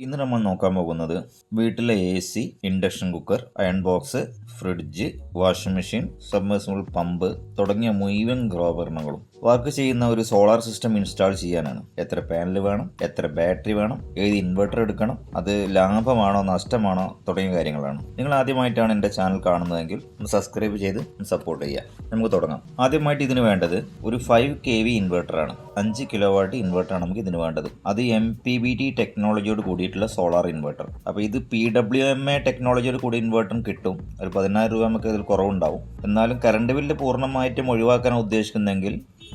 ഇന്ന് നമ്മൾ നോക്കാൻ പോകുന്നത് വീട്ടിലെ A C induction cooker iron box fridge washing machine submersible pump തുടങ്ങിയ മുഴുവൻ ഗൃഹോപകരണങ്ങളും വർക്ക് ചെയ്യുന്ന ഒരു സോളാർ സിസ്റ്റം ഇൻസ്റ്റാൾ ചെയ്യാനാണ്. എത്ര പാനൽ വേണം എത്ര ബാറ്ററി വേണം ഏത് ഇൻവെർട്ടർ എടുക്കണം അത് ലാഭമാണോ നഷ്ടമാണോ തുടങ്ങിയ കാര്യങ്ങളാണ്. നിങ്ങൾ ആദ്യമായിട്ടാണ് എന്റെ ചാനൽ കാണുന്നതെങ്കിൽ ഒന്ന് സബ്സ്ക്രൈബ് ചെയ്ത് സപ്പോർട്ട് ചെയ്യുക. നമുക്ക് തുടങ്ങാം. ആദ്യമായിട്ട് ഇതിന് വേണ്ടത് ഒരു ഫൈവ് കെ വി ഇൻവെർട്ടറാണ് അഞ്ച് കിലോ വാട്ട് ഇൻവെർട്ടറാണ് നമുക്ക് ഇതിന് വേണ്ടത്. അത് എം പി ബി ടി ടെക്നോളജിയോട് കൂടിയിട്ടുള്ള സോളാർ ഇൻവെർട്ടർ അപ്പോൾ ഇത് പി ഡബ്ല്യു എം എ ടെക്നോളജിയോട് കൂടി ഇൻവെർട്ടറും കിട്ടും. ഒരു പതിനായിരം രൂപ നമുക്ക് ഇതിൽ കുറവുണ്ടാവും. എന്നാലും കറണ്ട് ബില്ല് പൂർണമായിട്ടും ഒഴിവാക്കാൻ ഉദ്ദേശിക്കുന്നെങ്കിൽ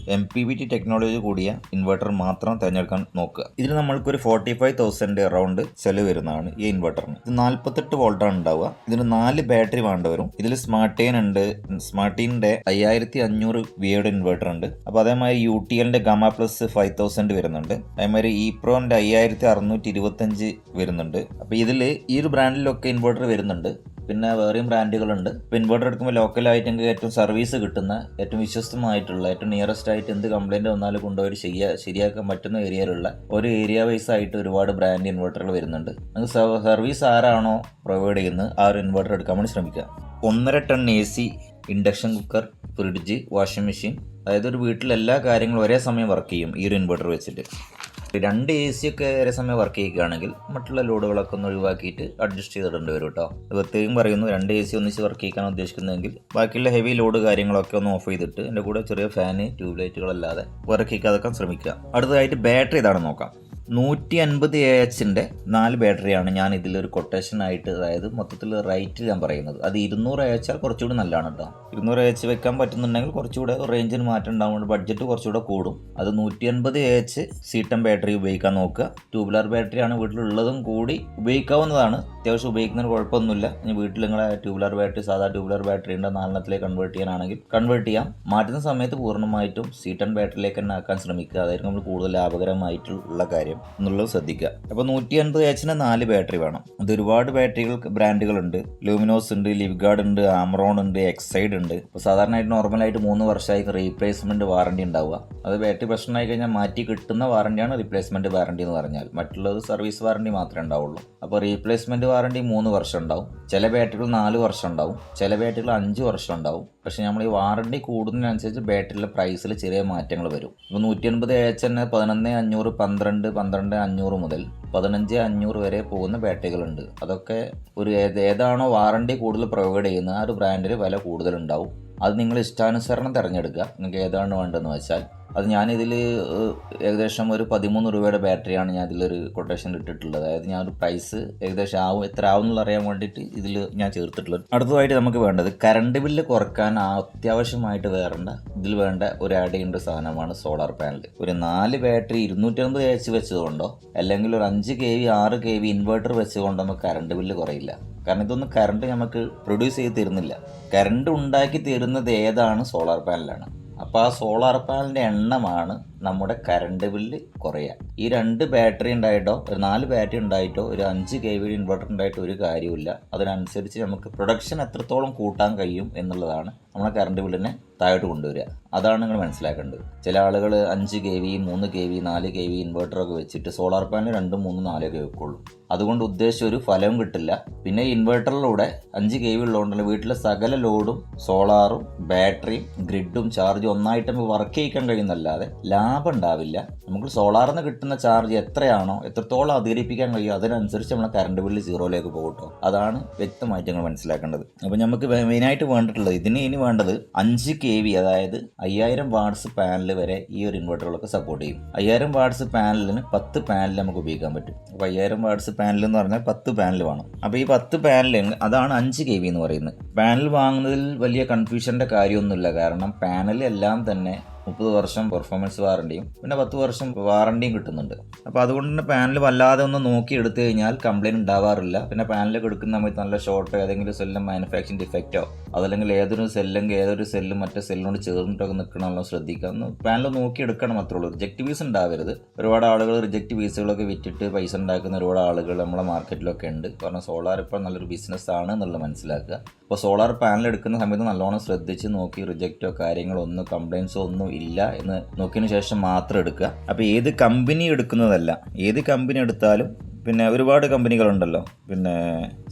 M P V T technology കൂടിയ ഇൻവെർട്ടർ മാത്രം തിരഞ്ഞെടുക്കാൻ നോക്കുക. ഇതിന് നമ്മൾക്കൊരു ഫോർട്ടി ഫൈവ് തൗസൻഡ് അറൗണ്ട് ചെലവ് വരുന്നതാണ് ഈ ഇൻവെർട്ടറിന് ഇത് നാൽപ്പത്തെട്ട് വോൾട്ടാണ് ഉണ്ടാവുക. ഇതിന് നാല് ബാറ്ററി വേണ്ട വരും. ഇതിൽ സ്മാർട്ടീൻ ഉണ്ട്. സ്മാർട്ട് ടീനിന്റെ അയ്യായിരത്തി അഞ്ഞൂറ് വിയുടെ ഇൻവെർട്ടർ ഉണ്ട്. അപ്പോൾ അതേമാതിരി യു ടി എല്ലിന്റെ ഗമ പ്ലസ് ഫൈവ് തൗസൻഡ് വരുന്നുണ്ട്. അതേമാതിരി ഇ പ്രോന്റെ അയ്യായിരത്തി അറുന്നൂറ്റി ഇരുപത്തഞ്ച് വരുന്നുണ്ട്. അപ്പോൾ ഇതിൽ ഈ ഒരു ബ്രാൻഡിലൊക്കെ ഇൻവെർട്ടർ വരുന്നുണ്ട്. പിന്നെ വേറെയും ബ്രാൻഡുകളുണ്ട്. ഇപ്പോൾ ഇൻവെർട്ടർ എടുക്കുമ്പോൾ ലോക്കലായിട്ട് നിങ്ങൾക്ക് ഏറ്റവും സർവീസ് കിട്ടുന്ന ഏറ്റവും വിശ്വസ്തമായിട്ടുള്ള ഏറ്റവും നിയറസ്റ്റ് ആയിട്ട് എന്ത് കംപ്ലൈന്റ് വന്നാലും കൊണ്ടുപോയി ശരിയാ ശരിയാക്കാൻ പറ്റുന്ന ഏരിയയിലുള്ള ഒരു ഏരിയ വൈസ് ആയിട്ട് ഒരുപാട് ബ്രാൻഡ് ഇൻവെർട്ടറുകൾ വരുന്നുണ്ട്. നിങ്ങൾക്ക് സർവീസ് ആരാണോ പ്രൊവൈഡ് ചെയ്യുന്നത് ആ ഒരു ഇൻവെർട്ടർ എടുക്കാൻ വേണ്ടി ശ്രമിക്കുക. ഒന്നര ton A C induction cooker fridge washing machine അതായത് ഒരു വീട്ടിൽ എല്ലാ കാര്യങ്ങളും ഒരേ സമയം വർക്ക് ചെയ്യും ഈ ഒരു ഇൻവെർട്ടർ വെച്ചിട്ട്. രണ്ട് എ സി ഒക്കെ ഒരേ സമയം വർക്ക് ചെയ്യുകയാണെങ്കിൽ മറ്റുള്ള ലോഡുകളൊക്കെ ഒന്ന് ഒഴിവാക്കിയിട്ട് അഡ്ജസ്റ്റ് ചെയ്തിടേണ്ടി വരും കേട്ടോ പ്രത്യേകം പറയുന്നു രണ്ട് എ സി ഒന്നിച്ച് വർക്ക് ചെയ്യാൻ ഉദ്ദേശിക്കുന്നതെങ്കിൽ ബാക്കിയുള്ള ഹെവി ലോഡ് കാര്യങ്ങളൊക്കെ ഒന്ന് ഓഫ് ചെയ്തിട്ട് എന്റെ കൂടെ ചെറിയ ഫാന് ട്യൂബ് ലൈറ്റുകളല്ലാതെ വർക്ക് ചെയ്യിക്കാതൊക്കെ ശ്രമിക്കുക. അടുത്തതായിട്ട് ബാറ്ററി ഇതാണ് നോക്കാം. നൂറ്റി അൻപത് എ എച്ചിന്റെ നാല് ബാറ്ററിയാണ് ഞാൻ ഇതിലൊരു കൊട്ടേഷൻ ആയിട്ട് അതായത് മൊത്തത്തിൽ റേറ്റ് ഞാൻ പറയുന്നത്. അത് ഇരുന്നൂറ് എ എച്ചാൽ കുറച്ചുകൂടി നല്ലതാണ് കേട്ടോ ഇരുന്നൂറ് എ എച്ച് വെക്കാൻ പറ്റുന്നുണ്ടെങ്കിൽ കുറച്ചുകൂടെ റേഞ്ചിന് മാറ്റം ഉണ്ടാവുന്നുണ്ട് ബഡ്ജറ്റ് കുറച്ചുകൂടെ കൂടും. അത് നൂറ്റി അൻപത് എ എച്ച് സീറ്റം ബാറ്ററി ഉപയോഗിക്കാൻ നോക്കുക. ട്യൂബ്ലർ ബാറ്ററിയാണ് വീട്ടിലുള്ളതും കൂടി ഉപയോഗിക്കാവുന്നതാണ്. അത്യാവശ്യം ഉപയോഗിക്കുന്നതിന് കുഴപ്പമൊന്നുമില്ല. ഇനി വീട്ടിൽ നിങ്ങളെ ട്യൂബ്ലർ ബാറ്ററി സാധാ ട്യൂബ്ലർ ബാറ്ററി ഉണ്ട് നാലെണ്ണത്തിലേക്ക് കൺവേർട്ട് ചെയ്യാനാണെങ്കിൽ കൺവേർട്ട് ചെയ്യാം. മാറ്റുന്ന സമയത്ത് പൂർണമായിട്ടും സീറ്റൺ ബാറ്ററിയിലേക്ക് തന്നെ ആക്കാൻ ശ്രമിക്കുക. അതായിരിക്കും നമ്മൾ കൂടുതൽ ലാഭകരമായിട്ടുള്ള കാര്യം. എന്നുള്ളത് ശ്രദ്ധിക്കുക. അപ്പോൾ നൂറ്റി അൻപത് എച്ചിന് നാല് ബാറ്ററി വേണം. അത് ഒരുപാട് ബാറ്ററികൾ ബ്രാൻഡുകളുണ്ട്. ലൂമിനോസ് ഉണ്ട് ലിവ്ഗാർഡ് ഉണ്ട് ആമറോൺ ഉണ്ട് എക്സൈഡ് ഉണ്ട്. അപ്പോൾ സാധാരണയായിട്ട് നോർമലായിട്ട് മൂന്ന് വർഷമായി റീപ്ലേസ്മെന്റ് വാറണ്ടി ഉണ്ടാവുക. അത് ബാറ്ററി പ്രശ്നമായി കഴിഞ്ഞാൽ മാറ്റി കിട്ടുന്ന വാറണ്ടിയാണ് റീപ്ലേസ്മെന്റ് വാറണ്ടി എന്ന് പറഞ്ഞാൽ. മറ്റുള്ളത് സർവീസ് വാറണ്ടി മാത്രമേ ഉണ്ടാവുള്ളൂ. അപ്പോൾ റീപ്ലേസ്മെന്റ് വാറണ്ടി മൂന്ന് വർഷം ഉണ്ടാവും. ചില ബാറ്ററികൾ നാല് വർഷം ഉണ്ടാവും. ചില ബാറ്ററികൾ അഞ്ച് വർഷം ഉണ്ടാവും. പക്ഷേ നമ്മൾ ഈ വാറണ്ടി കൂടുന്നതിനനുസരിച്ച് ബാറ്ററിയിലെ പ്രൈസിൽ ചെറിയ മാറ്റങ്ങൾ വരും. ഇപ്പോൾ നൂറ്റി അൻപത് എച്ച് തന്നെ പതിനൊന്ന് അഞ്ഞൂറ് പന്ത്രണ്ട് പന്ത്രണ്ട് അഞ്ഞൂറ് മുതൽ പതിനഞ്ച് അഞ്ഞൂറ് വരെ പോകുന്ന ബാറ്ററികളുണ്ട് അതൊക്കെ ഒരു ഏത് ഏതാണോ വാറണ്ടി കൂടുതൽ പ്രൊവൈഡ് ചെയ്യുന്നത് ആ ഒരു ബ്രാൻഡിൽ വില കൂടുതലുണ്ടാവും അത് നിങ്ങൾ ഇഷ്ടാനുസരണം തിരഞ്ഞെടുക്കുക. നിങ്ങൾക്ക് ഏതാണ് വേണ്ടതെന്ന് വെച്ചാൽ അത് ഞാനിതിൽ ഏകദേശം ഒരു പതിമൂന്ന് രൂപയുടെ ബാറ്ററിയാണ് ഞാൻ ഇതിലൊരു കൊട്ടേഷൻ ഇട്ടിട്ടുള്ളത്. അതായത് ഞാൻ ഒരു പ്രൈസ് ഏകദേശം ആവും എത്ര ആവും എന്നുള്ള അറിയാൻ വേണ്ടിയിട്ട് ഇതിൽ ഞാൻ ചേർത്തിട്ടുള്ളത്. അടുത്തതായിട്ട് നമുക്ക് വേണ്ടത് കറണ്ട് ബില്ല് കുറയ്ക്കാൻ അത്യാവശ്യമായിട്ട് വേറേണ്ട ഇതിൽ വേണ്ട ഒരു ആഡ് ചെയ്യേണ്ട സാധനമാണ് സോളാർ പാനൽ ഒരു നാല് ബാറ്ററി ഇരുന്നൂറ്റമ്പത് എച്ച് വെച്ചതുകൊണ്ടോ അല്ലെങ്കിൽ ഒരു അഞ്ച് കെ വി ആറ് കെ വി ഇൻവെർട്ടർ വെച്ചുകൊണ്ടോ നമുക്ക് കറണ്ട് ബില്ല് കുറയില്ല. കാരണം ഇതൊന്നും കറണ്ട് നമുക്ക് പ്രൊഡ്യൂസ് ചെയ്ത് തരുന്നില്ല. കറണ്ട് ഉണ്ടാക്കി തരുന്നത് ഏതാണ്? സോളാർ പാനലാണ് അപ്പോൾ ആ സോളാർ പാനലിന്റെ എണ്ണമാണ് നമ്മുടെ കറണ്ട് ബില്ല് കുറയുക ഈ രണ്ട് ബാറ്ററി ഉണ്ടായിട്ടോ ഒരു നാല് ബാറ്ററി ഉണ്ടായിട്ടോ ഒരു അഞ്ച് കെ വി ഇൻവെർട്ടർ ഉണ്ടായിട്ടോ ഒരു കാര്യമില്ല അതിനനുസരിച്ച് നമുക്ക് പ്രൊഡക്ഷൻ എത്രത്തോളം കൂട്ടാൻ കഴിയും എന്നുള്ളതാണ് നമ്മളെ കറണ്ട് ബില്ലിനെ താഴോട്ട് കൊണ്ടുവരിക. അതാണ് നിങ്ങൾ മനസ്സിലാക്കേണ്ടത്. ചില ആളുകൾ അഞ്ച് കെ വി മൂന്ന് കെ വി നാല് കെ വി ഇൻവെർട്ടറൊക്കെ വെച്ചിട്ട് സോളാർ പാനൽ രണ്ടും മൂന്നും നാലൊക്കെ വെക്കുള്ളൂ. അതുകൊണ്ട് ഉദ്ദേശിച്ച ഒരു ഫലവും കിട്ടില്ല. പിന്നെ ഇൻവെർട്ടറിലൂടെ അഞ്ച് കെ വി ഉള്ളതുകൊണ്ടല്ല വീട്ടിലെ സകല ലോഡും സോളാറും ബാറ്ററിയും ഗ്രിഡും ചാർജും ഒന്നായിട്ട് നമുക്ക് വർക്ക് ചെയ്യിക്കാൻ കഴിയുന്നല്ലാതെ ലാഭം ഉണ്ടാവില്ല. നമുക്ക് സോളാറിൽ നിന്ന് കിട്ടുന്ന ചാർജ് എത്രയാണോ എത്രത്തോളം അധികരിപ്പിക്കാൻ കഴിയുമോ അതിനനുസരിച്ച് നമ്മളെ കറണ്ട് ബില്ല് സീറോയിലേക്ക് പോകട്ടോ അതാണ് വ്യക്തമായിട്ട് ഞങ്ങൾ മനസ്സിലാക്കേണ്ടത്. അപ്പോൾ നമുക്ക് മെയിനായിട്ട് വേണ്ടിയിട്ടുള്ളത് ഇതിന് ഇനി വേണ്ടത് അഞ്ച് കെ വി അതായത് അയ്യായിരം വാട്സ് പാനൽ വരെ ഈ ഒരു ഇൻവെർട്ടറുകളൊക്കെ സപ്പോർട്ട് ചെയ്യും. അയ്യായിരം വാട്സ് പാനലിന് പത്ത് പാനൽ നമുക്ക് ഉപയോഗിക്കാൻ പറ്റും. അപ്പോൾ അയ്യായിരം വാട്ട്സ് പാനൽ എന്ന് പറഞ്ഞാൽ പത്ത് പാനൽ വേണം. അപ്പോൾ ഈ പത്ത് പാനൽ അതാണ് അഞ്ച് കെ വി എന്ന് പറയുന്നത്. പാനൽ വാങ്ങുന്നതിൽ വലിയ കൺഫ്യൂഷന്റെ കാര്യമൊന്നുമില്ല. കാരണം പാനൽ എല്ലാം തന്നെ മുപ്പത് വർഷം പെർഫോമൻസ് വാറണ്ടിയും പിന്നെ പത്ത് വർഷം വാറണ്ടിയും കിട്ടുന്നുണ്ട്. അപ്പോൾ അതുകൊണ്ട് തന്നെ പാനൽ വല്ലാതെ ഒന്ന് നോക്കി എടുത്തു കഴിഞ്ഞാൽ കംപ്ലൈന്റ് ഉണ്ടാവാറില്ല. പിന്നെ പാനലൊക്കെ എടുക്കുന്ന സമയത്ത് നല്ല ഷോർട്ടോ ഏതെങ്കിലും സെല്ലും മാനുഫാക്ചറിങ് ഡിഫക്റ്റോ അതല്ലെങ്കിൽ ഏതൊരു സെല്ലും ഏതൊരു സെല്ലും മറ്റേ സെല്ലിനോട് ചേർന്നിട്ടൊക്കെ നിൽക്കണമല്ലോ ശ്രദ്ധിക്കാം പാനൽ നോക്കി എടുക്കണം മാത്രമേ ഉള്ളൂ. റിജക്റ്റ് പീസ് ഉണ്ടാവരുത്. ഒരുപാട് ആളുകൾ റിജക്റ്റ് പീസുകളൊക്കെ വിറ്റിട്ട് പൈസ ഉണ്ടാക്കുന്ന ഒരുപാട് ആളുകൾ നമ്മളെ മാർക്കറ്റിലൊക്കെ ഉണ്ട്. കാരണം സോളാർ ഇപ്പോൾ നല്ലൊരു ബിസിനസ് ആണ് എന്നുള്ളത് മനസ്സിലാക്കുക. അപ്പോൾ സോളാർ പാനൽ എടുക്കുന്ന സമയത്ത് നല്ലോണം ശ്രദ്ധിച്ച് നോക്കി റിജക്റ്റോ കാര്യങ്ങളോ ഒന്നും കംപ്ലൈൻസോ ഒന്നും ഇല്ല എന്ന് നോക്കിയതിന് ശേഷം മാത്രം എടുക്കുക. അപ്പോൾ ഏത് കമ്പനി എടുക്കുന്നതല്ല. ഏത് കമ്പനി എടുത്താലും പിന്നെ ഒരുപാട് കമ്പനികളുണ്ടല്ലോ പിന്നെ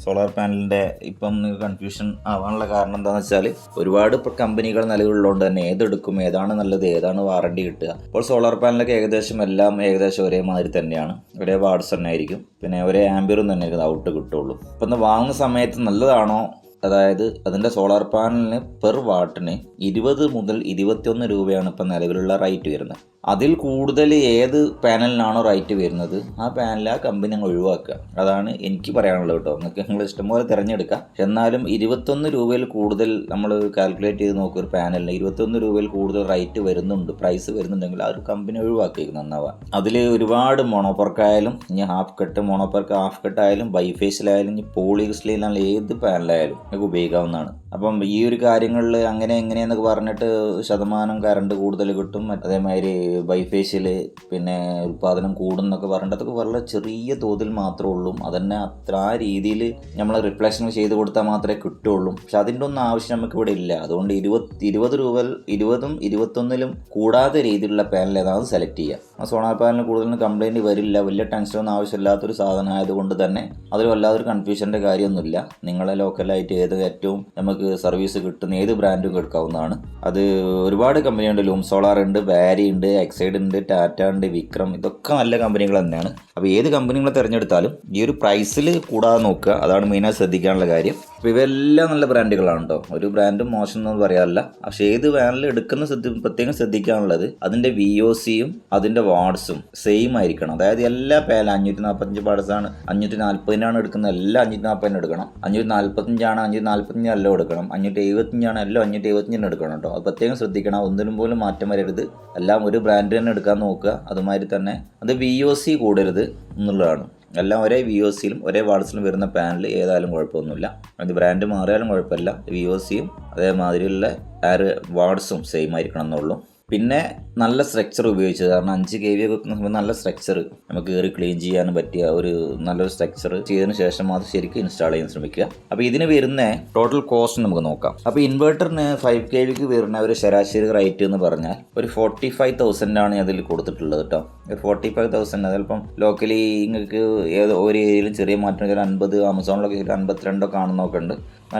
സോളാർ പാനലിന്റെ ഇപ്പം നിങ്ങൾക്ക് കൺഫ്യൂഷൻ ആവാനുള്ള കാരണം എന്താണെന്ന് വെച്ചാൽ ഒരുപാട് കമ്പനികൾ നിലവിലുള്ളതുകൊണ്ട് തന്നെ ഏതെടുക്കും ഏതാണ് നല്ലത് ഏതാണ് വാറണ്ടി കിട്ടുക. അപ്പോൾ സോളാർ പാനലൊക്കെ ഏകദേശം എല്ലാം ഏകദേശം ഒരേമാതിരി തന്നെയാണ്. ഒരേ വാർഡ്സ് തന്നെ ആയിരിക്കും. പിന്നെ ഒരേ ആംബിയറും തന്നെ ഔട്ട് കിട്ടുള്ളൂ അപ്പം വാങ്ങുന്ന സമയത്ത് നല്ലതാണോ അതായത് അതിന്റെ സോളാർ പാനലിന് പെർ വാട്ടിന് ഇരുപത് മുതൽ ഇരുപത്തിയൊന്ന് രൂപയാണ് ഇപ്പം നിലവിലുള്ള റേറ്റ് വരുന്നത്. അതിൽ കൂടുതൽ ഏത് പാനലിനാണോ റേറ്റ് വരുന്നത് ആ പാനൽ ആ കമ്പനി അങ്ങ് ഒഴിവാക്കുക. അതാണ് എനിക്ക് പറയാനുള്ളത് കേട്ടോ. നിങ്ങൾക്ക് നിങ്ങൾ ഇഷ്ടംപോലെ തിരഞ്ഞെടുക്കാം. എന്നാലും ഇരുപത്തൊന്ന് രൂപയിൽ കൂടുതൽ നമ്മൾ കാൽക്കുലേറ്റ് ചെയ്ത് നോക്കുക ഒരു പാനലിന്. ഇരുപത്തൊന്ന് രൂപയിൽ കൂടുതൽ റേറ്റ് വരുന്നുണ്ട് പ്രൈസ് വരുന്നുണ്ടെങ്കിൽ ആ ഒരു കമ്പനി ഒഴിവാക്കിയേക്ക് നന്നാവുക. അതിൽ ഒരുപാട് മോണോപ്പർക്കായാലും ഇനി half cut mono perc half cut ആയാലും ബൈഫേസിലായാലും ഇനി പോളിഗ്രിസ്ലിനായാലും ഏത് പാനലായാലും നിങ്ങൾക്ക് ഉപയോഗിക്കാവുന്നതാണ്. അപ്പം ഈ ഒരു കാര്യങ്ങളിൽ അങ്ങനെ എങ്ങനെയെന്നൊക്കെ പറഞ്ഞിട്ട് ശതമാനം കറണ്ട് കൂടുതൽ കിട്ടും. അതേമാതിരി ബൈഫേഷ്യൽ പിന്നെ ഉൽപ്പാദനം കൂടും എന്നൊക്കെ പറഞ്ഞിട്ട് അതൊക്കെ വളരെ ചെറിയ തോതിൽ മാത്രമേ ഉള്ളൂ. അതന്നെ അത്ര ആ രീതിയിൽ നമ്മൾ റിഫ്ലക്ഷൻ ചെയ്ത് കൊടുത്താൽ മാത്രമേ കിട്ടുള്ളൂ പക്ഷെ അതിന്റെ ഒന്നും ആവശ്യം നമുക്ക് ഇവിടെ ഇല്ല. അതുകൊണ്ട് ഇരുപത്തി ഇരുപത് രൂപ ഇരുപതും ഇരുപത്തൊന്നിലും കൂടാതെ രീതിയിലുള്ള പാനൽ ഏതാണ് സെലക്ട് ചെയ്യുക. ആ സോളാർ പാനലിന് കൂടുതലും കംപ്ലൈന്റ് വരില്ല. വലിയ ടെൻഷനൊന്നും ആവശ്യമില്ലാത്തൊരു സാധനം ആയതുകൊണ്ട് തന്നെ അതിൽ വല്ലാതൊരു കൺഫ്യൂഷന്റെ കാര്യമൊന്നുമില്ല. നിങ്ങളെ ലോക്കലായിട്ട് ഏത് ഏറ്റവും നമുക്ക് സർവീസ് കിട്ടുന്ന ഏത് ബ്രാൻഡും എടുക്കാവുന്നതാണ്. അത് ഒരുപാട് കമ്പനിയുണ്ട് ലൂം സോളാർ ഉണ്ട് ബാരി ഉണ്ട് എക്സൈഡ് ഉണ്ട് ടാറ്റ ഉണ്ട് വിക്രം ഇതൊക്കെ നല്ല കമ്പനികൾ തന്നെയാണ്. അപ്പോൾ ഏത് കമ്പനികൾ തിരഞ്ഞെടുത്താലും ഈ ഒരു പ്രൈസിൽ കൂടാതെ നോക്കുക അതാണ് മെയിനായി ശ്രദ്ധിക്കാനുള്ള കാര്യം. അപ്പോൾ ഇവയെല്ലാം നല്ല ബ്രാൻഡുകളാണ് കേട്ടോ ഒരു ബ്രാൻഡും മോശം എന്ന് പറയാറില്ല. പക്ഷേ ഏത് വാനിൽ എടുക്കുന്ന ശ്രദ്ധ പ്രത്യേകം ശ്രദ്ധിക്കാനുള്ളത് അതിന്റെ വി ഒ സിയും അതിന്റെ വാർഡ്സും സെയിം ആയിരിക്കണം. അതായത് എല്ലാ പേല അഞ്ഞൂറ്റി നാൽപ്പത്തഞ്ച് പാർട്സാണ് അഞ്ഞൂറ്റി നാൽപ്പതിനാണ് എടുക്കുന്നത്. എല്ലാം അഞ്ഞൂറ്റി നാൽപ്പതിനെടുക്കണം അഞ്ഞൂറ്റി നാൽപ്പത്തഞ്ചാണ് അഞ്ഞൂറ്റി നാൽപ്പത്തഞ്ച് അല്ല എടുക്കണം അഞ്ഞൂറ്റി എഴുപത്തഞ്ചാണ് എല്ലാം അഞ്ഞൂറ്റി എഴുപത്തഞ്ചിന് എടുക്കണം കേട്ടോ. അത് പ്രത്യേകം ശ്രദ്ധിക്കണം. ഒന്നിനും പോലും മാറ്റം വരരുത്. എല്ലാം ഒരു ബ്രാൻഡ് തന്നെ എടുക്കാൻ നോക്കുക. അതുമാതിരി തന്നെ അത് വി ഒ സി കൂടരുത് എന്നുള്ളതാണ്. എല്ലാം ഒരേ വി ഒ സിയിലും ഒരേ വാട്സിലും വരുന്ന പാനൽ ഏതായാലും കുഴപ്പമൊന്നുമില്ല. അത് ബ്രാൻഡ് മാറിയാലും കുഴപ്പമില്ല. വി ഒ സിയും അതേമാതിരിയുള്ള ആറ് വാർഡ്സും സെയിം ആയിരിക്കണം എന്നുള്ളൂ. പിന്നെ നല്ല സ്ട്രക്ചർ ഉപയോഗിച്ചത്. കാരണം അഞ്ച് കെ വി ഒക്കെ വെക്കുന്ന സമയത്ത് നല്ല സ്ട്രക്ചർ നമുക്ക് കയറി ക്ലീൻ ചെയ്യാൻ പറ്റിയ ഒരു നല്ലൊരു സ്ട്രക്ചർ ചെയ്തതിന് ശേഷം മാത്രം ശരിക്കും ഇൻസ്റ്റാൾ ചെയ്യാൻ ശ്രമിക്കുക. അപ്പോൾ ഇതിന് വരുന്ന ടോട്ടൽ കോസ്റ്റ് നമുക്ക് നോക്കാം. അപ്പോൾ ഇൻവെർട്ടറിന് ഫൈവ് കെ വിക്ക് വരുന്ന ഒരു ശരാശരി റേറ്റ് എന്ന് പറഞ്ഞാൽ ഒരു ഫോർട്ടി ഫൈവ് തൗസൻഡ് ആണ് അതിൽ കൊടുത്തിട്ടുള്ളത് കേട്ടോ ഒരു ഫോർട്ടി ഫൈവ് തൗസൻഡ് അതിപ്പം ലോക്കലി നിങ്ങൾക്ക് ഏത് ഒരു ഏരിയയിലും ചെറിയ മാറ്റം ഒരു അൻപത് ആമസോണിലൊക്കെ ഒരു അൻപത്തിരണ്ടൊക്കെ കാണുന്നൊക്കെ ഉണ്ട്.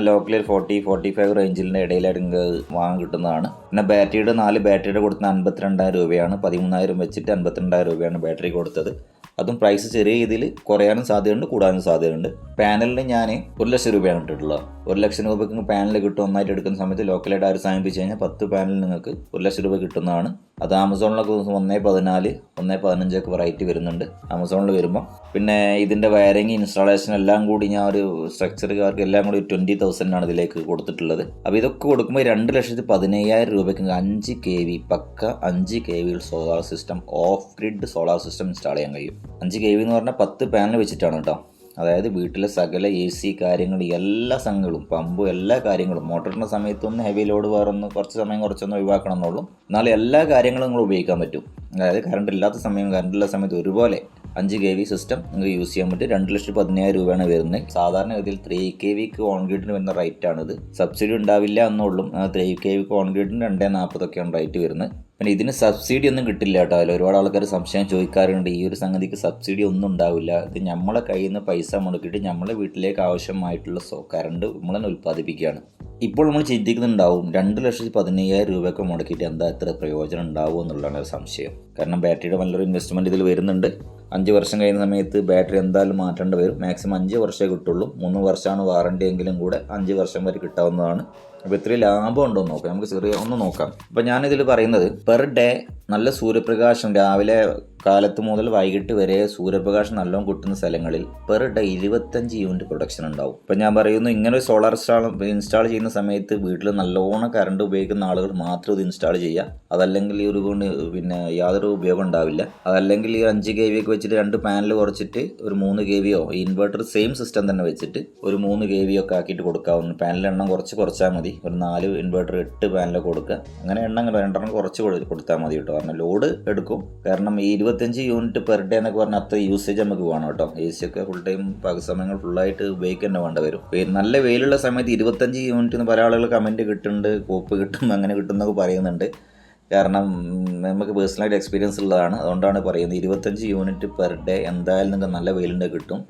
ലോക്കലി ഒരു ഫോർട്ടി ഫോർട്ടി ഫൈവ് റേഞ്ചിന്റെ ഇടയിലായിട്ട് നിങ്ങൾക്ക് വാങ്ങാൻ കിട്ടുന്നതാണ്. പിന്നെ ബാറ്ററിയുടെ നാല് ബാറ്ററിയുടെ കൊടുക്കുന്ന അൻപത്തിരണ്ടായിരം രൂപയാണ്. പതിമൂന്നായിരം വെച്ചിട്ട് അൻപത്തിരണ്ടായിരം രൂപയാണ് ബാറ്ററി കൊടുത്തത്. അതും പ്രൈസ് ചെറിയ രീതിയിൽ കുറയാനും സാധ്യതയുണ്ട് കൂടാനും സാധ്യതയുണ്ട്. പാനലിന് ഞാൻ ഒരു ലക്ഷം രൂപയാണ് ഇട്ടിട്ടുള്ളത്. ഒരു ലക്ഷം രൂപയ്ക്ക് പാനൽ കിട്ടും ഒന്നായിട്ട് എടുക്കുന്ന സമയത്ത് ലോക്കലായിട്ട് ആര് സമീപിച്ച് കഴിഞ്ഞാൽ പത്ത് പാനൽ നിങ്ങൾക്ക് ഒരു ലക്ഷം രൂപ കിട്ടുന്നതാണ്. അത് ആമസോണിലൊക്കെ ഒന്നേ പതിനാല് ഒന്നേ പതിനഞ്ചൊക്കെ വെറൈറ്റി വരുന്നുണ്ട് ആമസോണിൽ വരുമ്പോൾ പിന്നെ ഇതിന്റെ വയറിങ് ഇൻസ്റ്റാളേഷൻ എല്ലാം കൂടി ഞാൻ ഒരു സ്ട്രക്ചറുകാർക്ക് എല്ലാം കൂടി ട്വന്റി തൗസൻഡ് ആണ് ഇതിലേക്ക് കൊടുത്തിട്ടുള്ളത്. അപ്പോൾ ഇതൊക്കെ കൊടുക്കുമ്പോൾ രണ്ട് ലക്ഷത്തി പതിനയ്യായിരം രൂപയ്ക്ക് അഞ്ച് കെ വി പക്ക അഞ്ച് കെ വിയിൽ solar system off grid solar system install ചെയ്യാൻ കഴിയും. അഞ്ച് കെ വി എന്ന് പറഞ്ഞാൽ പത്ത് പാനൽ വെച്ചിട്ടാണ് കേട്ടോ. അതായത് വീട്ടിലെ സകല എ സി കാര്യങ്ങൾ എല്ലാ സംഘങ്ങളും പമ്പും എല്ലാ കാര്യങ്ങളും മോട്ടറിന്റെ സമയത്തൊന്ന് ഹെവി ലോഡ് വേറൊന്ന് കുറച്ച് സമയം കുറച്ചൊന്ന് ഒഴിവാക്കണം എന്നുള്ളൂ എന്നാൽ എല്ലാ കാര്യങ്ങളും നിങ്ങൾ ഉപയോഗിക്കാൻ പറ്റും. അതായത് കറണ്ട് ഇല്ലാത്ത സമയം കറണ്ട് ഉള്ള സമയത്ത് ഒരുപോലെ അഞ്ച് കെ വി സിസ്റ്റം നിങ്ങൾക്ക് യൂസ് ചെയ്യാൻ പറ്റും. രണ്ട് ലക്ഷത്തി പതിനായിരം രൂപയാണ് വരുന്നത്. സാധാരണ ഗതിയിൽ ത്രീ കെ വിക്ക് ഓൺ ഗ്രിഡിന് വരുന്ന റേറ്റ് ആണിത്. സബ്സിഡി ഉണ്ടാവില്ല എന്നുള്ളൂ ത്രീ കെ വിക്ക് ഓൺ ഗ്രിഡിന് രണ്ടേ നാൽപ്പതൊക്കെയാണ് റേറ്റ് വരുന്നത്. പിന്നെ ഇതിന് സബ്സിഡി ഒന്നും കിട്ടില്ല കേട്ടോ. അതിൽ ഒരുപാട് ആൾക്കാർ സംശയം ചോദിക്കാറുണ്ട്. ഈ ഒരു സംഗതിക്ക് സബ്സിഡി ഒന്നും ഉണ്ടാവില്ല. ഇത് നമ്മളെ കയ്യിൽ നിന്ന് പൈസ മുടക്കിയിട്ട് നമ്മളെ വീട്ടിലേക്ക് ആവശ്യമായിട്ടുള്ള സോ കറണ്ട് നമ്മൾ തന്നെ ഉൽപ്പാദിപ്പിക്കുകയാണ്. ഇപ്പോൾ നമ്മൾ ചിന്തിക്കുന്നുണ്ടാവും രണ്ട് ലക്ഷത്തി പതിനയ്യായിരം രൂപയൊക്കെ മുടക്കിയിട്ട് എന്താ എത്ര പ്രയോജനം ഉണ്ടാവും എന്നുള്ളതാണ് ഒരു സംശയം. കാരണം ബാറ്ററിയുടെ നല്ലൊരു ഇൻവെസ്റ്റ്മെന്റ് ഇതിൽ വരുന്നുണ്ട്. അഞ്ച് വർഷം കഴിയുന്ന സമയത്ത് ബാറ്ററി എന്തായാലും മാറ്റേണ്ടി വരും. മാക്സിമം അഞ്ച് വർഷമേ കിട്ടുള്ളൂ. മൂന്ന് വർഷമാണ് വാറണ്ടി എങ്കിലും കൂടെ അഞ്ച് വർഷം വരെ കിട്ടാവുന്നതാണ്. അപ്പോൾ ഇത്രയും ലാഭം ഉണ്ടോ നോക്കാം. നമുക്ക് ചെറിയ ഒന്ന് നോക്കാം. അപ്പോൾ ഞാനിതിൽ പറയുന്നത് പെർ ഡേ നല്ല സൂര്യപ്രകാശം രാവിലെ കാലത്ത് മുതൽ വൈകിട്ട് വരെ സൂര്യപ്രകാശം നല്ലോണം കിട്ടുന്ന സ്ഥലങ്ങളിൽ പെർ ഡേ ഇരുപത്തഞ്ച് യൂണിറ്റ് പ്രൊഡക്ഷൻ ഉണ്ടാവും. ഇപ്പം ഞാൻ പറയുന്നു ഇങ്ങനെ ഒരു സോളാർ ഇൻസ്റ്റാൾ ഇൻസ്റ്റാൾ ചെയ്യുന്ന സമയത്ത് വീട്ടിൽ നല്ലോണം കറണ്ട് ഉപയോഗിക്കുന്ന ആളുകൾ മാത്രം ഇത് ഇൻസ്റ്റാൾ ചെയ്യുക. അതല്ലെങ്കിൽ ഈ ഒരു കൊണ്ട് പിന്നെ യാതൊരു ഉപയോഗം ഉണ്ടാവില്ല. അതല്ലെങ്കിൽ ഈ അഞ്ച് കെ വി ഒക്കെ വെച്ചിട്ട് രണ്ട് പാനൽ കുറച്ചിട്ട് ഒരു മൂന്ന് കെ വിയോ ഇൻവെർട്ടർ സെയിം സിസ്റ്റം തന്നെ വെച്ചിട്ട് ഒരു മൂന്ന് കെ വി ഒക്കെ ആക്കിയിട്ട് കൊടുക്കാവുന്ന പാനൽ എണ്ണം കുറച്ച് കുറച്ചാൽ മതി. ഒരു നാല് ഇൻവെർട്ടർ എട്ട് പാനൽ കൊടുക്കുക. അങ്ങനെ എണ്ണം രണ്ടെണ്ണം കുറച്ച് കൊടു- കൊടുത്താൽ മതി കേട്ടോ. കാരണം ലോഡ് എടുക്കും. കാരണം ഈ ഇരുപത്തഞ്ച് യൂണിറ്റ് പെർ ഡേ എന്നൊക്കെ പറഞ്ഞാൽ അത്ര യൂസേജ് നമുക്ക് വേണം കേട്ടോ. എ സി ഒക്കെ ഫുൾ ടൈം പകൽ സമയങ്ങൾ ഫുള്ളായിട്ട് ഉപയോഗിക്കുക തന്നെ വേണ്ട വരും. നല്ല വെയിലുള്ള സമയത്ത് ഇരുപത്തഞ്ച് യൂണിറ്റ് എന്ന് പല ആളുകൾ കമന്റ് കിട്ടുന്നുണ്ട് കോപ്പ് കിട്ടും അങ്ങനെ കിട്ടും എന്നൊക്കെ പറയുന്നുണ്ട്. കാരണം നമുക്ക് പേഴ്സണലായിട്ട് എക്സ്പീരിയൻസ് ഉള്ളതാണ്. അതുകൊണ്ടാണ് പറയുന്നത് ഇരുപത്തഞ്ച് യൂണിറ്റ് പെർ ഡേ എന്തായാലും നിങ്ങൾക്ക് നല്ല വെയിലിന്റെ കിട്ടും.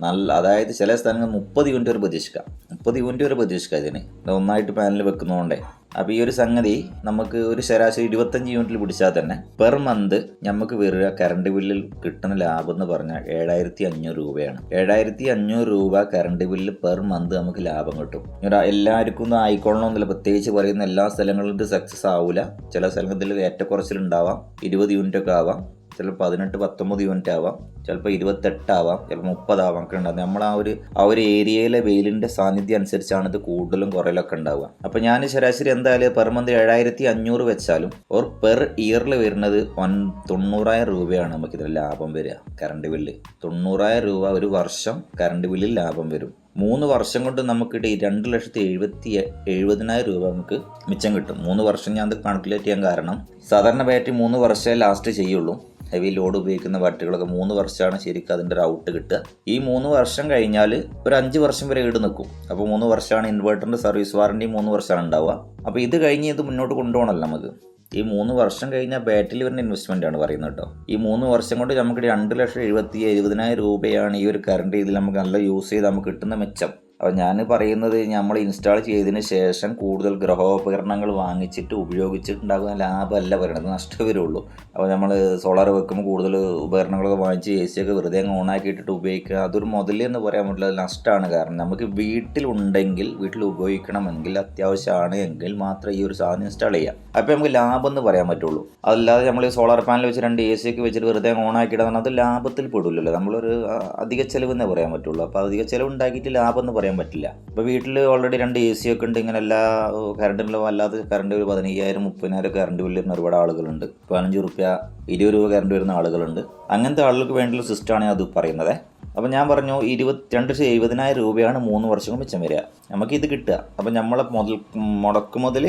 നല്ല അതായത് ചില സ്ഥലങ്ങൾ മുപ്പത് യൂണിറ്റ് വരെ പ്രതീക്ഷിക്കാം. മുപ്പത് യൂണിറ്റ് വരെ പ്രതീക്ഷിക്കാം ഇതിന്. ഇത് ഒന്നായിട്ട് പാനൽ വെക്കുന്നതുകൊണ്ടേ അപ്പോൾ ഈ ഒരു സംഗതി നമുക്ക് ഒരു ശരാശരി ഇരുപത്തഞ്ച് യൂണിറ്റിൽ പിടിച്ചാൽ തന്നെ പെർ മന്ത് നമുക്ക് വരിക കറണ്ട് ബില്ലിൽ കിട്ടുന്ന ലാഭം എന്ന് പറഞ്ഞാൽ ഏഴായിരത്തി അഞ്ഞൂറ് രൂപയാണ്. ഏഴായിരത്തി അഞ്ഞൂറ് രൂപ കറണ്ട് ബില്ല് പെർ മന്ത് നമുക്ക് ലാഭം കിട്ടും. എല്ലാവർക്കും ഒന്നും ആയിക്കൊള്ളണമെന്നില്ല പ്രത്യേകിച്ച് പറയുന്ന എല്ലാ സ്ഥലങ്ങളിലും ഇത് സക്സസ് ആവില്ല ചില സ്ഥലങ്ങളിൽ ഏറ്റക്കുറച്ചിലുണ്ടാവാം. ഇരുപത് യൂണിറ്റ് ഒക്കെ ആവാം. ചിലപ്പോൾ പതിനെട്ട് പത്തൊമ്പത് യൂണിറ്റ് ആവാം. ചിലപ്പോൾ ഇരുപത്തെട്ടാവാം ചിലപ്പോൾ മുപ്പതാവാം. ഒക്കെ ഉണ്ടാകും നമ്മൾ ആ ഒരു ആ ഒരു ഏരിയയിലെ വെയിലിന്റെ സാന്നിധ്യം അനുസരിച്ചാണ് ഇത് കൂടുതലും കുറയിലൊക്കെ ഉണ്ടാവുക. അപ്പോൾ ഞാൻ ശരാശരി എന്തായാലും പെർ മന്ത് ഏഴായിരത്തി അഞ്ഞൂറ് വെച്ചാലും ഓർ പെർ ഇയറിൽ വരുന്നത് വൺ തൊണ്ണൂറായിരം രൂപയാണ് നമുക്കിതിൽ ലാഭം വരിക. കറണ്ട് ബില്ല് തൊണ്ണൂറായിരം രൂപ ഒരു വർഷം കറണ്ട് ബില്ലിൽ ലാഭം വരും. മൂന്ന് വർഷം കൊണ്ട് നമുക്കിടെ രണ്ട് ലക്ഷത്തി എഴുപത്തി എഴുപതിനായിരം രൂപ നമുക്ക് മിച്ചം കിട്ടും. മൂന്ന് വർഷം ഞാൻ അത് കാൽക്കുലേറ്റ് ചെയ്യാൻ കാരണം സാധാരണ ബാറ്ററി മൂന്ന് വർഷമേ ലാസ്റ്റ് ചെയ്യുള്ളൂ. ഹെവി ലോഡ് ഉപയോഗിക്കുന്ന ബാറ്ററികളൊക്കെ മൂന്ന് വർഷമാണ് ശരിക്കും അതിന്റെ ഒരു ഔട്ട് കിട്ടുക. ഈ മൂന്ന് വർഷം കഴിഞ്ഞാൽ ഒരു അഞ്ച് വർഷം വരെ ഈട് നിൽക്കും. അപ്പോൾ മൂന്ന് വർഷമാണ് ഇൻവേർട്ടറിന്റെ സർവീസ് വാറണ്ടി മൂന്ന് വർഷമാണ് ഉണ്ടാവുക. അപ്പോൾ ഇത് കഴിഞ്ഞ് ഇത് മുന്നോട്ട് കൊണ്ടുപോകണമല്ലോ നമുക്ക്. ഈ മൂന്ന് വർഷം കഴിഞ്ഞാൽ ബാറ്ററിയിൽ വരുന്ന ഇൻവെസ്റ്റ്മെന്റ് ആണ് പറയുന്നത് കേട്ടോ. ഈ മൂന്ന് വർഷം കൊണ്ട് നമുക്ക് രണ്ട് ലക്ഷം എഴുപത്തി എഴുപതിനായിരം രൂപയാണ് ഈ ഒരു കറണ്ട് ഇതിൽ നമുക്ക് നല്ല യൂസ് ചെയ്ത് നമുക്ക് കിട്ടുന്ന മെച്ചം. അപ്പോൾ ഞാൻ പറയുന്നത് നമ്മൾ ഇൻസ്റ്റാൾ ചെയ്തതിന് ശേഷം കൂടുതൽ ഗ്രഹോപകരണങ്ങൾ വാങ്ങിച്ചിട്ട് ഉപയോഗിച്ചിട്ടുണ്ടാകുന്ന ലാഭമല്ല പറയുന്നത് നഷ്ടം വരുള്ളൂ. അപ്പോൾ നമ്മൾ സോളാർ വെക്കുമ്പോൾ കൂടുതൽ ഉപകരണങ്ങളൊക്കെ വാങ്ങിച്ച് എ സി ഒക്കെ വെറുതെ അങ്ങ് ഓണാക്കി ഇട്ടിട്ട് ഉപയോഗിക്കുക അതൊരു മുതൽ എന്ന് പറയാൻ പറ്റില്ല നഷ്ടമാണ്. കാരണം നമുക്ക് വീട്ടിലുണ്ടെങ്കിൽ വീട്ടിൽ ഉപയോഗിക്കണമെങ്കിൽ അത്യാവശ്യമാണ് എങ്കിൽ മാത്രം ഈ ഒരു സാധനം ഇൻസ്റ്റാൾ ചെയ്യാം. അപ്പോൾ നമുക്ക് ലാഭം എന്ന് പറയാൻ പറ്റുള്ളൂ. അതല്ലാതെ നമ്മൾ സോളാർ പാനൽ വെച്ച് രണ്ട് എ സി ഒക്കെ വെച്ചിട്ട് വെറുതെ ഓണാക്കിയിടാൻ അത് ലാഭത്തിൽ പെടില്ലല്ലോ നമ്മളൊരു അധിക ചിലവ് എന്നേ പറയാൻ പറ്റുള്ളൂ. അപ്പോൾ അധിക ചിലവ് ഉണ്ടാക്കിയിട്ട് ലാഭം എന്ന് പറയാൻ പറ്റില്ല. ഇപ്പോൾ വീട്ടിൽ ഓൾറെഡി രണ്ട് എ സി ഒക്കെ ഉണ്ട് ഇങ്ങനെ എല്ലാ കറണ്ടിലും അല്ലാതെ കറണ്ട് ഒരു പതിനയ്യായിരം മുപ്പതിനായിരം കറണ്ട് ബില്ല് വരുന്ന ഒരുപാട് ആളുകളുണ്ട്. പതിനഞ്ച് റുപ്യ ഇരുപത് രൂപ കറണ്ട് വരുന്ന ആളുകളുണ്ട്. അങ്ങനത്തെ ആളുകൾക്ക് വേണ്ടിയുള്ള സിസ്റ്റമാണ് അത് പറയുന്നത്. അപ്പോൾ ഞാൻ പറഞ്ഞു ഇരുപത്തി രണ്ട് ലക്ഷത്തി എഴുപതിനായിരം രൂപയാണ് മൂന്ന് വർഷം മിച്ചം വരിക. നമുക്കിത് കിട്ടുക. അപ്പോൾ നമ്മളെ മുതൽ മുടക്ക് മുതൽ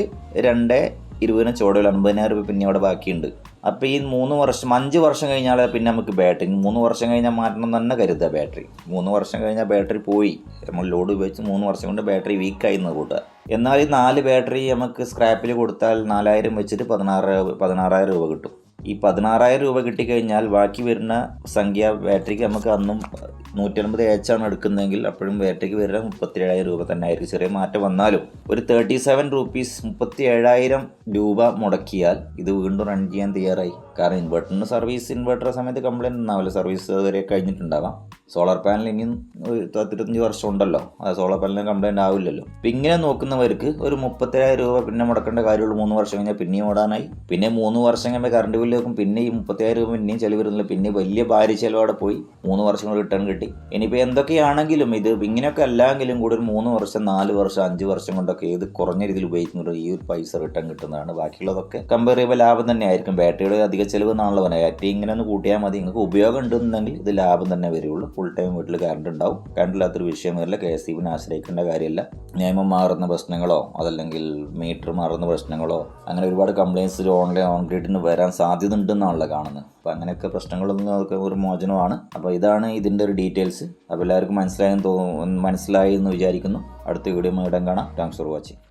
രണ്ട് ഇരുപതിന് ചോടയിൽ അൻപതിനായിരം രൂപ പിന്നെ അവിടെ ബാക്കിയുണ്ട്. അപ്പോൾ ഈ മൂന്ന് വർഷം അഞ്ച് വർഷം കഴിഞ്ഞാൽ പിന്നെ നമുക്ക് ബാറ്ററി മൂന്ന് വർഷം കഴിഞ്ഞാൽ മാറ്റണം തന്നെ കരുതുക ബാറ്ററി. മൂന്ന് വർഷം കഴിഞ്ഞാൽ ബാറ്ററി പോയി. നമ്മൾ ലോഡ് ഉപയോഗിച്ച് മൂന്ന് വർഷം കൊണ്ട് ബാറ്ററി വീക്കായി എന്ന് കൂട്ടുക. എന്നാൽ ഈ നാല് ബാറ്ററി നമുക്ക് സ്ക്രാപ്പിൽ കൊടുത്താൽ നാലായിരം വെച്ചിട്ട് പതിനാറ് പതിനാറായിരം രൂപ കിട്ടും. ഈ പതിനാറായിരം രൂപ കിട്ടിക്കഴിഞ്ഞാൽ ബാക്കി വരുന്ന സംഖ്യ ബാറ്ററിക്ക് നമുക്ക് അന്നും നൂറ്റൻപത് എച്ച് ആണ് എടുക്കുന്നതെങ്കിൽ അപ്പോഴും ബാറ്ററിക്ക് വരുന്ന മുപ്പത്തി ഏഴായിരം രൂപ തന്നെ ആയിരിക്കും. ചെറിയ മാറ്റം വന്നാലും ഒരു തേർട്ടി സെവൻ റുപ്പീസ് മുപ്പത്തി ഏഴായിരം രൂപ മുടക്കിയാൽ ഇത് വീണ്ടും റൺ ചെയ്യാൻ തയ്യാറായി. കാരണം ഇൻവെർട്ടറിന് സർവീസ് ഇൻവെർട്ടർ സമയത്ത് കംപ്ലൈന്റ് ഉണ്ടാവില്ല സർവീസ് വരെ കഴിഞ്ഞിട്ടുണ്ടാവാം. സോളാർ പാനൽ ഇനിയും പത്തിരുപത്തഞ്ച് വർഷം ഉണ്ടല്ലോ സോളാർ പാനലിന് കംപ്ലൈന്റ് ആവില്ലല്ലോ. അപ്പം ഇങ്ങനെ നോക്കുന്നവർക്ക് ഒരു മുപ്പത്തേഴായിരം രൂപ പിന്നെ മുടക്കേണ്ട കാര്യമുള്ളൂ. മൂന്ന് വർഷം കഴിഞ്ഞാൽ പിന്നെയും ഓടാനായി. പിന്നെ മൂന്ന് വർഷം കഴിയുമ്പോൾ കറണ്ട് ബില്ല് നോക്കും പിന്നെ ഈ മുപ്പത്തേഴായിരം രൂപ പിന്നെയും ചിലവ് വരുന്നില്ല. പിന്നെ വലിയ ഭാര്യ ചിലവവിടെ പോയി. മൂന്ന് വർഷം റിട്ടേൺ കിട്ടി. ഇനിയിപ്പോൾ എന്തൊക്കെയാണെങ്കിലും ഇത് ഇങ്ങനെയൊക്കെ അല്ലെങ്കിലും കൂടി ഒരു മൂന്ന് വർഷം നാല് വർഷം അഞ്ച് വർഷം കൊണ്ടൊക്കെ ഏത് കുറഞ്ഞ രീതിയിൽ ഉപയോഗിക്കുന്നുണ്ടോ ഈ ഒരു പൈസ റിട്ടേൺ കിട്ടുന്നതാണ്. ബാക്കിയുള്ളതൊക്കെ കമ്പയർ ചെയ്യുമ്പോൾ ലാഭം തന്നെ ആയിരിക്കും. ബാറ്ററിയുടെ അധിക ചെലവ് നാളെ പറയുന്നത് ബാറ്ററി ഇങ്ങനെ ഒന്ന് കൂട്ടിയാൽ മതി. നിങ്ങൾക്ക് ഉപയോഗം ഉണ്ടെന്നുണ്ടെങ്കിൽ ഇത് ലാഭം തന്നെ വരുള്ളൂ. ഫുൾ ടൈം വീട്ടിൽ കറണ്ട് ഉണ്ടാവും. കറണ്ട് ഇല്ലാത്തൊരു വിഷയം വരില്ല. കെ എസ് ഇബിനെ ആശ്രയിക്കേണ്ട കാര്യമില്ല. നിയമം മാറുന്ന പ്രശ്നങ്ങളോ അതല്ലെങ്കിൽ മീറ്റർ മാറുന്ന പ്രശ്നങ്ങളോ അങ്ങനെ ഒരുപാട് കംപ്ലയിൻസ് ഓൺലൈൻ ഓൺ നിന്ന് വരാൻ സാധ്യത ഉണ്ടെന്നാണല്ലോ കാണുന്നത്. അപ്പോൾ അങ്ങനെയൊക്കെ പ്രശ്നങ്ങളൊന്നും അതൊക്കെ ഒരു മോചനമാണ്. അപ്പോൾ ഇതാണ് ഇതിന്റെ ഒരു ഡീറ്റെയിൽസ് അപ്പോൾ എല്ലാവർക്കും മനസ്സിലായെന്ന് തോന്നുന്നു മനസ്സിലായി എന്ന് വിചാരിക്കുന്നു. അടുത്ത വീഡിയോ ഇടം കാണാം. Thanks for watching